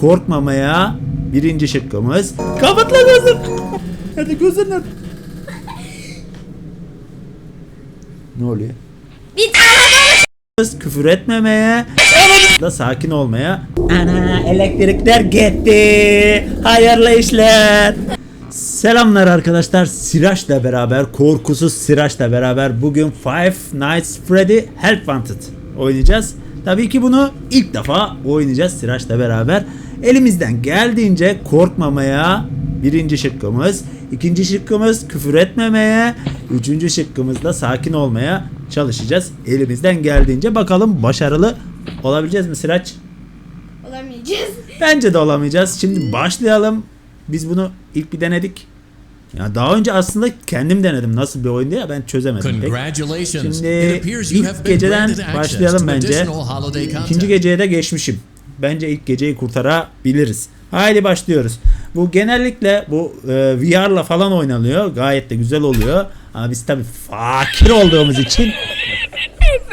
korkmamaya birinci şıkkımız. Kapat lan gözünü. Hadi aç. Ne oluyor? Bir tane Küfür etmemeye da sakin olmaya. Ana elektrikler gitti. Hayırlı işler. Selamlar arkadaşlar. Siraç'la beraber, korkusuz Siraç'la beraber bugün Five Nights Freddy Help Wanted oynayacağız. Tabii ki bunu ilk defa oynayacağız Siraç'la beraber. Elimizden geldiğince korkmamaya birinci şıkkımız. ikinci şıkkımız küfür etmemeye. Üçüncü şıkkımız da sakin olmaya çalışacağız. Elimizden geldiğince bakalım başarılı olabileceğiz mi Siraç? olamayacağız. Bence de olamayacağız. Şimdi başlayalım. Biz bunu ilk bir denedik. Ya daha önce aslında kendim denedim nasıl bir oyun diye ben çözemedim pek. Congratulations. Şimdi ilk geceden başlayalım bence. İkinci geceye de geçmişim. Bence ilk geceyi kurtarabiliriz. Haydi başlıyoruz. Bu genellikle bu e, VR'la falan oynanıyor. Gayet de güzel oluyor. Ama biz tabi fakir olduğumuz için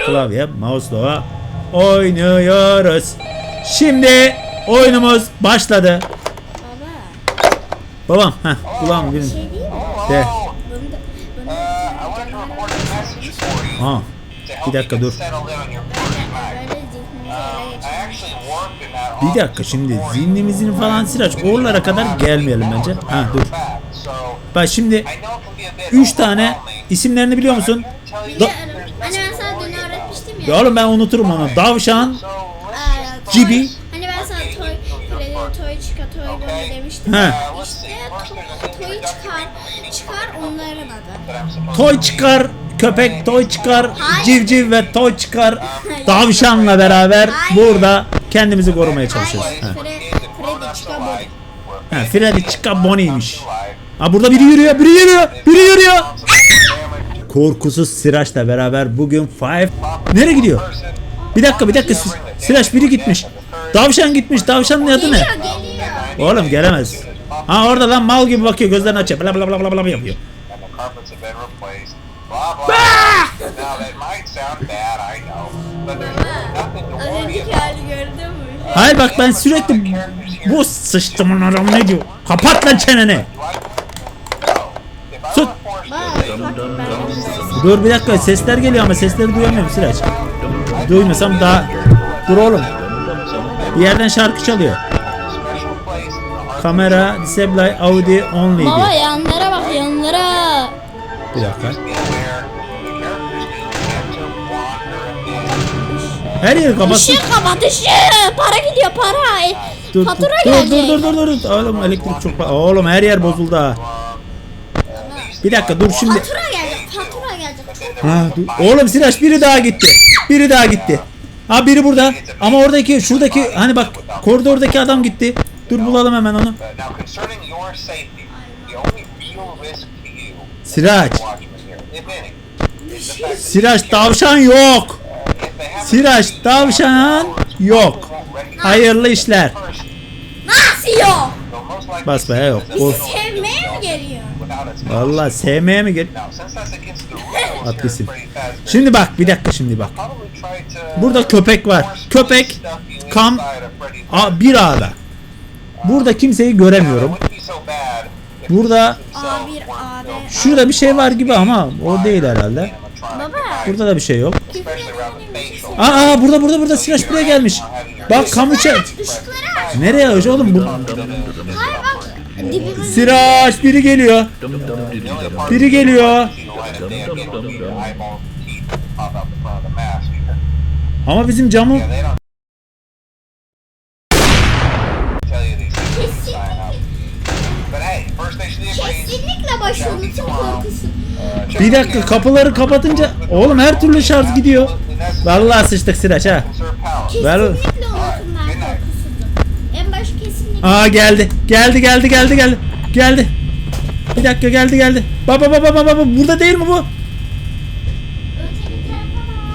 klavye, mouse'la oynuyoruz. Şimdi oyunumuz başladı. Baba Babam, heh, kulağım benim. şey? De. Bunu da, bunu I Bir dakika şimdi zihnimizin falan Siraç oralara kadar gelmeyelim bence. Ha dur. Bak şimdi I know it can be a bit 3 tane isimlerini biliyor musun? Da-. Hani ben sana dün öğretmiştim ya. Ya oğlum ben unuturum onu. Davşan, Aa, Gibi. Hani ben sana toy, Freddy, toy çıkar, toy böyle demiştim. He. İşte to, toy çıkar, çıkar onların adı. toy çıkar, köpek toy çıkar, Hayır. civciv ve toy çıkar. Davşanla beraber burada kendimizi korumaya çalışıyoruz. Ha. Ha, Freddy life. Ha burada biri yürüyor, biri yürüyor, biri yürüyor. Korkusuz Siraç'la beraber bugün Five... Nereye gidiyor? Bir dakika, bir dakika. Siraç biri gitmiş. Davşan gitmiş. Davşanın adı ne? Oğlum gelemez. Ha orada lan mal gibi bakıyor gözlerini açıyor. Bla bla bla bla bla yapıyor. And Az worry önceki about. hali gördün mü? Hayır bak ben sürekli bu sıçtımın adam ne diyor? Kapat lan çeneni. Sus. Dur bir dakika sesler geliyor ama sesleri duyamıyorum Sıraç. Duymasam daha... Dur oğlum. Bir yerden şarkı çalıyor. Kamera, disable, audio, only Baba yanlara bak yanlara. Bir dakika. Her yeri kapatsın. Işığı kapat ışığı. Para gidiyor para. E, Dur, Fatura dur, dur, gelecek. dur, dur, dur, dur. Oğlum elektrik çok... Oğlum her yer bozuldu ha. Bir dakika dur şimdi. Fatura gelecek. Fatura gelecek. Ha, dur. Oğlum Siraç biri daha gitti. Biri daha gitti. Ha biri burada. Ama oradaki şuradaki hani bak koridordaki adam gitti. Dur bulalım hemen onu. Siraç. Siraç tavşan yok. Siraç tavşan yok. Hayırlı işler. Nasıl yok? Bas be yok. as Sevmeye mi geliyor? Vallahi sevmeye mi gel? At Şimdi bak bir dakika şimdi bak. Burada köpek var. Köpek kam a, bir ağda. Burada kimseyi göremiyorum. Burada A1 AB. şurada bir şey var gibi ama o değil herhalde. Burada da bir şey yok. Aa, burada burada burada Siraç buraya gelmiş. Bak kamu çek. Nereye aç oğlum bu? Hayır bak. Dibimiz. Siraç biri geliyor. Biri geliyor. Ama bizim camı Kesinlikle başımızın korkusu. bir dakika kapıları kapatınca oğlum her türlü şarj gidiyor. Vallahi sıçtık Siraç ha. Ver. Kesinlikle unutun ben. En baş kesinlikle. Aa geldi. Geldi geldi geldi geldi. Geldi. Bir dakika geldi geldi. Baba baba baba baba burada değil mi bu? Öteki tarafa.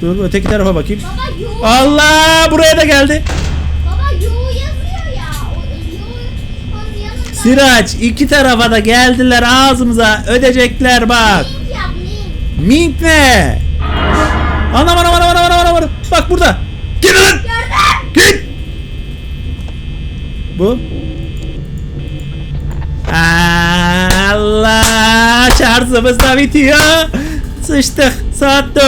Dur öteki tarafa bakayım. Baba. Allah buraya da geldi. Baba yoğu yazıyor ya. O. Siraç iki tarafa da geldiler ağzımıza ödecekler bak. Link yap link. Mink ne? Anam anam anam anam anam anam. Bak burada. Git lan. Gördüm. Git. Bu. Allah şarjımız da bitiyor. Sıçtık. Saat 4. E,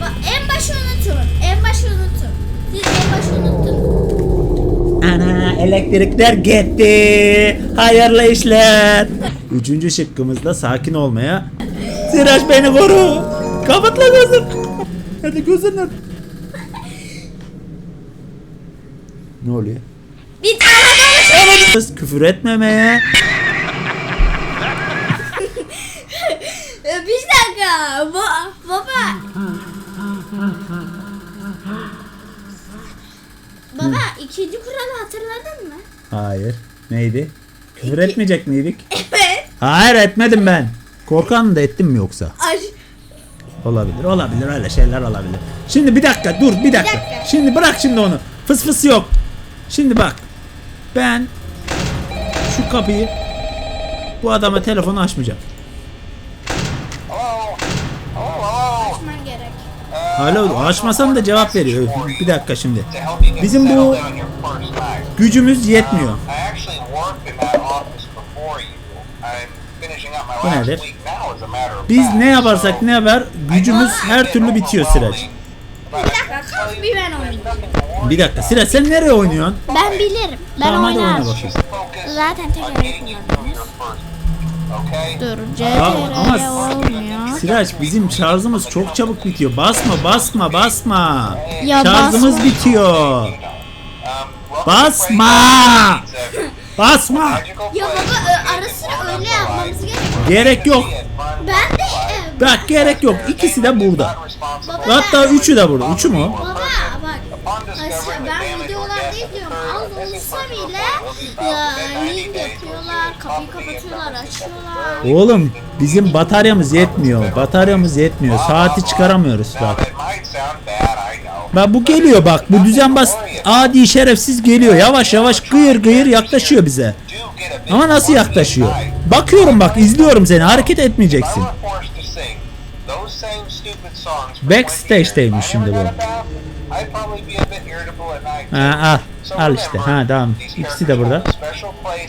ba- en başı unutun. En başı unutun. Siz en başı unuttun. Ana elektrikler gitti. Hayırlı işler. Üçüncü şıkkımızda sakin olmaya. Siraç beni koru. Kapatla gözüm. Hadi gözün ört. Ne oluyor? Bir tane Kız küfür etmemeye. Bir dakika. Ba- baba. Baba ikinci kuralı hatırladın mı? Hayır. Neydi? Küfür etmeyecek miydik? Evet. Hayır etmedim ben. Korkan da ettim mi yoksa? Ay, Olabilir, olabilir öyle şeyler olabilir. Şimdi bir dakika dur bir dakika. dakika. Şimdi bırak şimdi onu. Fıs fıs yok. Şimdi bak. Ben şu kapıyı bu adama telefonu açmayacağım. Açman gerek. Alo açmasam da cevap veriyor. Bir dakika şimdi. Bizim bu gücümüz yetmiyor. Bu nedir? Biz ne yaparsak ne yapar I gücümüz her türlü bitiyor but Bir dakika kalk bir ben oynayayım. Bir dakika Sıraç sen nereye oynuyorsun? Ben bilirim. Ben Tamam, hadi oyna oynarım. bakayım. Focus Zaten tek week, okay? Dur Ama- CTRL olmuyor. Sıraç bizim şarjımız çok çabuk bitiyor. Basma basma basma. Ya Şarjımız basma. bitiyor. Basma! Basma. Ya baba ara sıra öyle yapmamız gerekiyor. Gerek yok. Ben de Bak gerek yok. İkisi de burada. Hatta üçü de burada. Üçü mü? o? baba bak Aslında ben videolarda izliyorum. Az olsa bile ya, link yapıyorlar, kapıyı kapatıyorlar, açıyorlar. Oğlum bizim bataryamız yetmiyor. Bataryamız yetmiyor. Saati çıkaramıyoruz bak. Bak bu geliyor bak. Bu düzenbaz adi şerefsiz geliyor. Yavaş yavaş gıyır gıyır yaklaşıyor bize. Ama nasıl yaklaşıyor? Bakıyorum bak izliyorum seni. Hareket etmeyeceksin. Backstage'deymiş şimdi bu. Ha, al. Al işte. Ha tamam. İkisi de burada.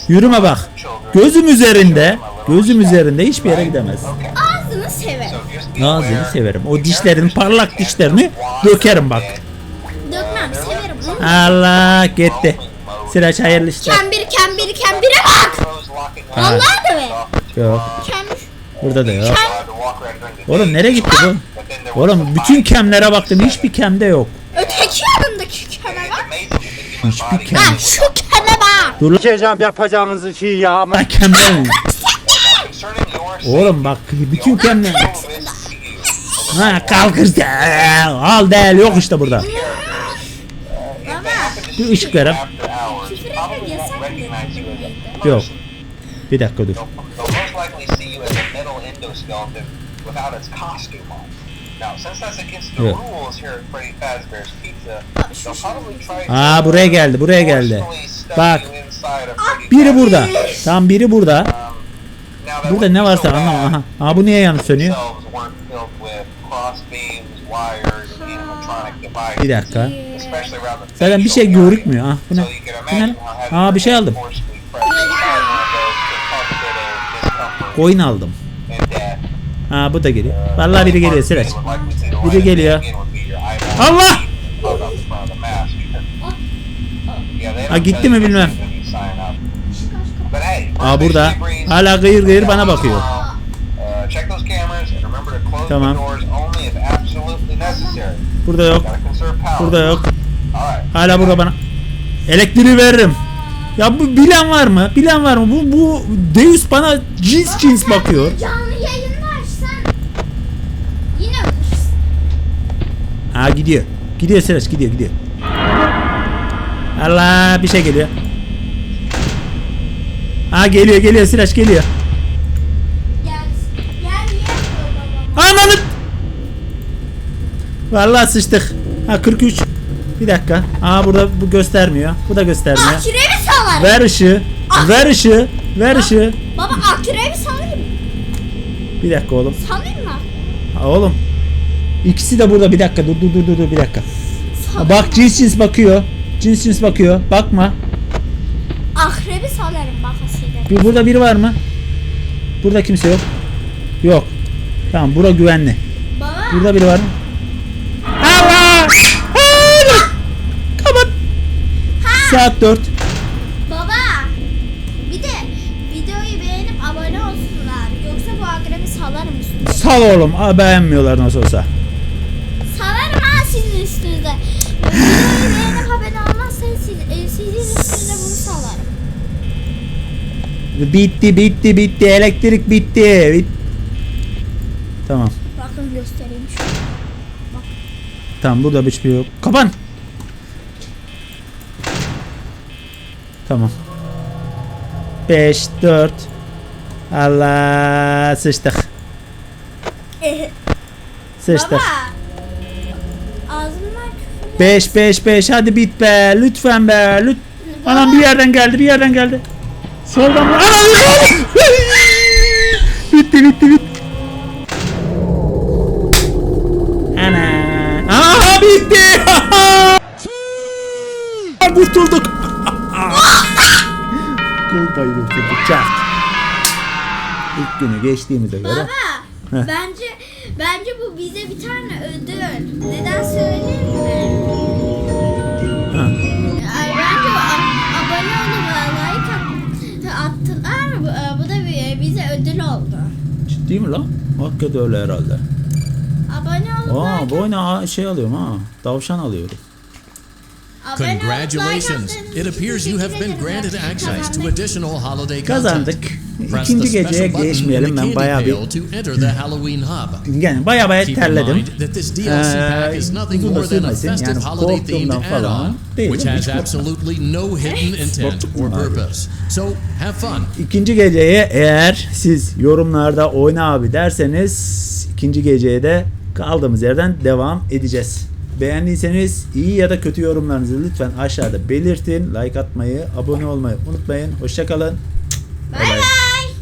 Yürüme bak. Gözüm üzerinde. Gözüm üzerinde hiçbir yere gidemez. Ağzını severim. Ağzını severim. O dişlerin parlak dişlerini dökerim bak. Allah gitti. Sıraç hayırlı işler. Kembir, kembir, kembire bak. Vallahi de mi? Yok. Kembir. Burada da yok. Oğlum Oğlum nereye gitti bu? Oğlum bütün kemlere baktım. Hiçbir kemde yok. Öteki yanındaki keme bak. Hiçbir kem. Ha şu keme bak. Dur lan Geçeceğim yapacağınız şey ya ama lan kemde mi? Oğlum bak bütün kemler. Ha kalkır. Al değil yok işte burada. Bir ışık mıydı? Yok. Bir dakika dur. Try Aa buraya geldi buraya geldi. Bak biri burada. Tam biri burada. Burada ne varsa anlamam. Aha. Aa bu niye yanıp sönüyor? Bir dakika. Zaten bir şey görükmüyor. Ah bu ne? Bu ne? Aa bir şey aldım. Koyun aldım. Ha bu da geliyor. Vallahi biri geliyor Sıraç. Biri geliyor. Allah! Ha, gitti mi bilmem. Aa burada. Hala gıyır gıyır bana bakıyor. Tamam. Burada yok. Burada yok. Hala burada bana. Elektriği veririm. Ya bu bilen var mı? Bilen var mı? Bu bu Deus bana cins cins bakıyor. Canlı yayını açsan yine ölürsün. Ha gidiyor. Gidiyor Sıraç gidiyor gidiyor. Allah bir şey geliyor. Ha geliyor geliyor Sıraç geliyor. Gel. Gel? Ananı. Vallahi sıçtık. Ha 43. Bir dakika. Aa burada bu göstermiyor. Bu da göstermiyor. Akürevi salarım. Ver ışığı. Ver ışığı. Ver ışığı. Baba akürevi salayım. Bir dakika oğlum. Salayım mı? Ha, oğlum. İkisi de burada bir dakika. Dur dur dur dur, dur bir dakika. Salayım. bak cins cins bakıyor. Cins cins bakıyor. Bakma. Akrebi salarım bakasıyla. Bir, burada biri var mı? Burada kimse yok. Yok. Tamam bura güvenli. Baba. Burada biri var mı? Allah! Hayır! Kapat. Saat 4. Baba. Bir de videoyu beğenip abone olsunlar. Yoksa bu akrebi salarım üstüne. Sal oğlum. Aa, beğenmiyorlar nasıl olsa. Salarım ha sizin üstünüze. Videoyu beğenip abone olmazsanız siz, e, sizin üstünüze bunu salarım. Bitti bitti bitti. Elektrik bitti. Bit tamam. Bakın göstereyim şu. Tamam burada hiçbir şey yok. Kapan. Tamam. 5 4 Allah sıçtık. Sıçtık. Baba. Ağzımdan küfür. 5 5 5 hadi bit be lütfen be lüt. Anam bir yerden geldi bir yerden geldi. Soldan mı? Anam bitti bitti bitti. Ana. Aha bitti. Kurtulduk. Çak. İlk günü geçtiğimize göre. Baba. Bence bence bu bize bir tane ödül. Neden söyleyeyim mi? Ha. Ay, bence a- abone olup e, like at, attılar. Bu, e, bu da bir- bize ödül oldu. Ciddi mi lan? Hakikaten öyle herhalde. Abone olup Aa like bu oyuna şey alıyorum ha. Tavşan alıyorum. Congratulations! It appears you have been granted access to additional holiday content. Kazandık. Press İkinci the geceye special button in geçmeyelim. the Ben bayağı bir pail to enter the Halloween hub. yani baya baya Keep in terledim. mind that this DLC pack is Ee, nothing uzun da more than a sürmesin. festive Yani holiday themed korktuğumdan falan add-on, değil. which Hiç has korkmadım. absolutely no hidden intent or Korktum abi. purpose. So have fun. İkinci geceye eğer siz yorumlarda oyna abi derseniz ikinci geceye de kaldığımız yerden devam edeceğiz. Beğendiyseniz iyi ya da kötü yorumlarınızı lütfen aşağıda belirtin. Like atmayı, abone olmayı unutmayın. Hoşçakalın. Bay bay.